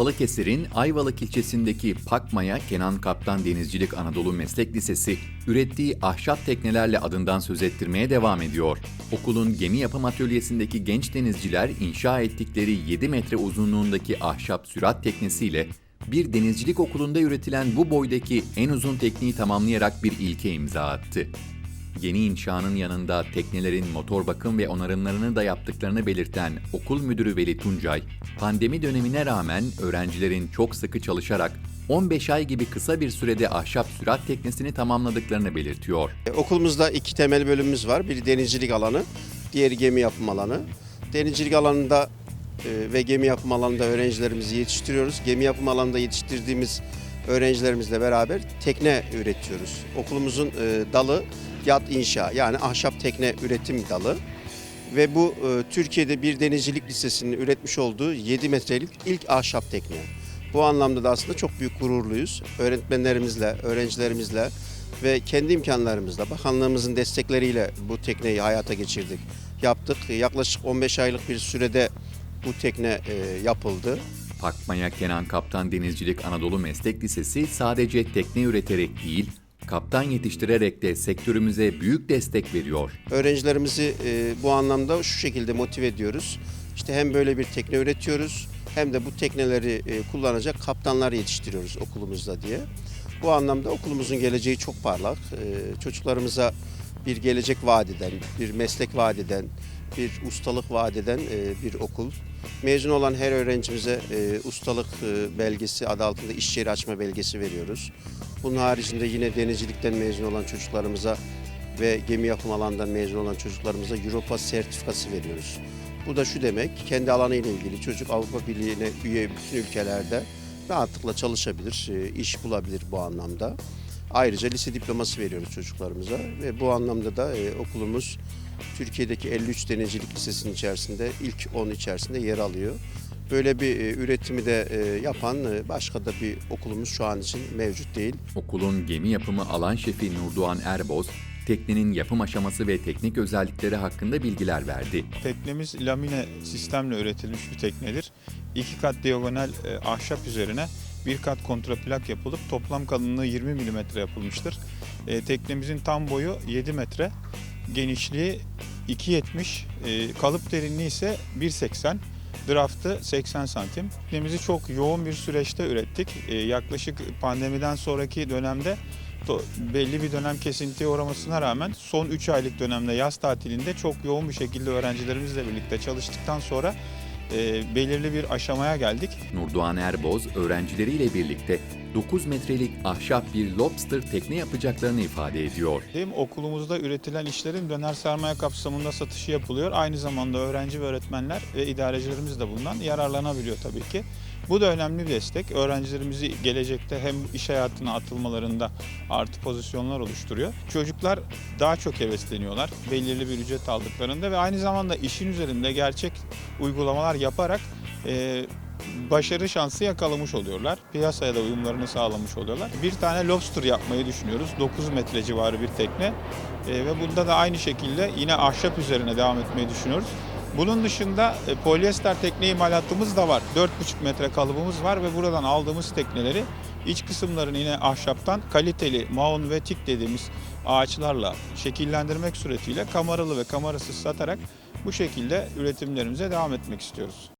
Balıkesir'in Ayvalık ilçesindeki Pakmaya Kenan Kaptan Denizcilik Anadolu Meslek Lisesi, ürettiği ahşap teknelerle adından söz ettirmeye devam ediyor. Okulun gemi yapım atölyesindeki genç denizciler inşa ettikleri 7 metre uzunluğundaki ahşap sürat teknesiyle bir denizcilik okulunda üretilen bu boydaki en uzun tekniği tamamlayarak bir ilke imza attı. Yeni inşanın yanında teknelerin motor bakım ve onarımlarını da yaptıklarını belirten okul müdürü Veli Tuncay, pandemi dönemine rağmen öğrencilerin çok sıkı çalışarak 15 ay gibi kısa bir sürede ahşap sürat teknesini tamamladıklarını belirtiyor. E, Okulumuzda iki temel bölümümüz var. Biri denizcilik alanı, diğeri gemi yapım alanı. Denizcilik alanında e, ve gemi yapım alanında öğrencilerimizi yetiştiriyoruz. Gemi yapım alanında yetiştirdiğimiz öğrencilerimizle beraber tekne üretiyoruz. Okulumuzun e, dalı yat inşa yani ahşap tekne üretim dalı. Ve bu e, Türkiye'de bir denizcilik lisesinin üretmiş olduğu 7 metrelik ilk ahşap tekne. Bu anlamda da aslında çok büyük gururluyuz. Öğretmenlerimizle, öğrencilerimizle ve kendi imkanlarımızla, bakanlığımızın destekleriyle bu tekneyi hayata geçirdik. Yaptık. Yaklaşık 15 aylık bir sürede bu tekne e, yapıldı. Pakmaya Kenan Kaptan Denizcilik Anadolu Meslek Lisesi sadece tekne üreterek değil, kaptan yetiştirerek de sektörümüze büyük destek veriyor. Öğrencilerimizi e, bu anlamda şu şekilde motive ediyoruz. İşte hem böyle bir tekne üretiyoruz hem de bu tekneleri e, kullanacak kaptanlar yetiştiriyoruz okulumuzda diye. Bu anlamda okulumuzun geleceği çok parlak. E, çocuklarımıza bir gelecek vaat eden, bir meslek vaat eden, bir ustalık vaat eden e, bir okul. Mezun olan her öğrencimize e, ustalık e, belgesi adı altında iş yeri açma belgesi veriyoruz. Bunun haricinde yine denizcilikten mezun olan çocuklarımıza ve gemi yapım alanından mezun olan çocuklarımıza Europa sertifikası veriyoruz. Bu da şu demek, kendi alanı ile ilgili çocuk Avrupa Birliği'ne üye bütün ülkelerde rahatlıkla çalışabilir, iş bulabilir bu anlamda. Ayrıca lise diploması veriyoruz çocuklarımıza ve bu anlamda da e, okulumuz Türkiye'deki 53 denizcilik lisesinin içerisinde ilk 10 içerisinde yer alıyor. Böyle bir e, üretimi de e, yapan e, başka da bir okulumuz şu an için mevcut değil. Okulun gemi yapımı alan şefi Nurdoğan Erboz, teknenin yapım aşaması ve teknik özellikleri hakkında bilgiler verdi. Teknemiz lamine sistemle üretilmiş bir teknedir. İki kat diagonal e, ahşap üzerine bir kat kontraplak yapılıp toplam kalınlığı 20 mm yapılmıştır. E, teknemizin tam boyu 7 metre, genişliği 2.70, e, kalıp derinliği ise 1.80. Draftı 80 santim. Teknemizi çok yoğun bir süreçte ürettik. E, yaklaşık pandemiden sonraki dönemde belli bir dönem kesintiye uğramasına rağmen son 3 aylık dönemde yaz tatilinde çok yoğun bir şekilde öğrencilerimizle birlikte çalıştıktan sonra e, belirli bir aşamaya geldik. Nurdoğan Erboz öğrencileriyle birlikte 9 metrelik ahşap bir lobster tekne yapacaklarını ifade ediyor. Hem okulumuzda üretilen işlerin döner sermaye kapsamında satışı yapılıyor. Aynı zamanda öğrenci ve öğretmenler ve idarecilerimiz de bundan yararlanabiliyor tabii ki. Bu da önemli bir destek. Öğrencilerimizi gelecekte hem iş hayatına atılmalarında artı pozisyonlar oluşturuyor. Çocuklar daha çok hevesleniyorlar belirli bir ücret aldıklarında ve aynı zamanda işin üzerinde gerçek uygulamalar yaparak e, başarı şansı yakalamış oluyorlar. Piyasaya da uyumlarını sağlamış oluyorlar. Bir tane lobster yapmayı düşünüyoruz. 9 metre civarı bir tekne. E, ve bunda da aynı şekilde yine ahşap üzerine devam etmeyi düşünüyoruz. Bunun dışında e, polyester tekne imalatımız da var. 4,5 metre kalıbımız var ve buradan aldığımız tekneleri iç kısımlarını yine ahşaptan kaliteli maun ve tik dediğimiz ağaçlarla şekillendirmek suretiyle kameralı ve kamerasız satarak bu şekilde üretimlerimize devam etmek istiyoruz.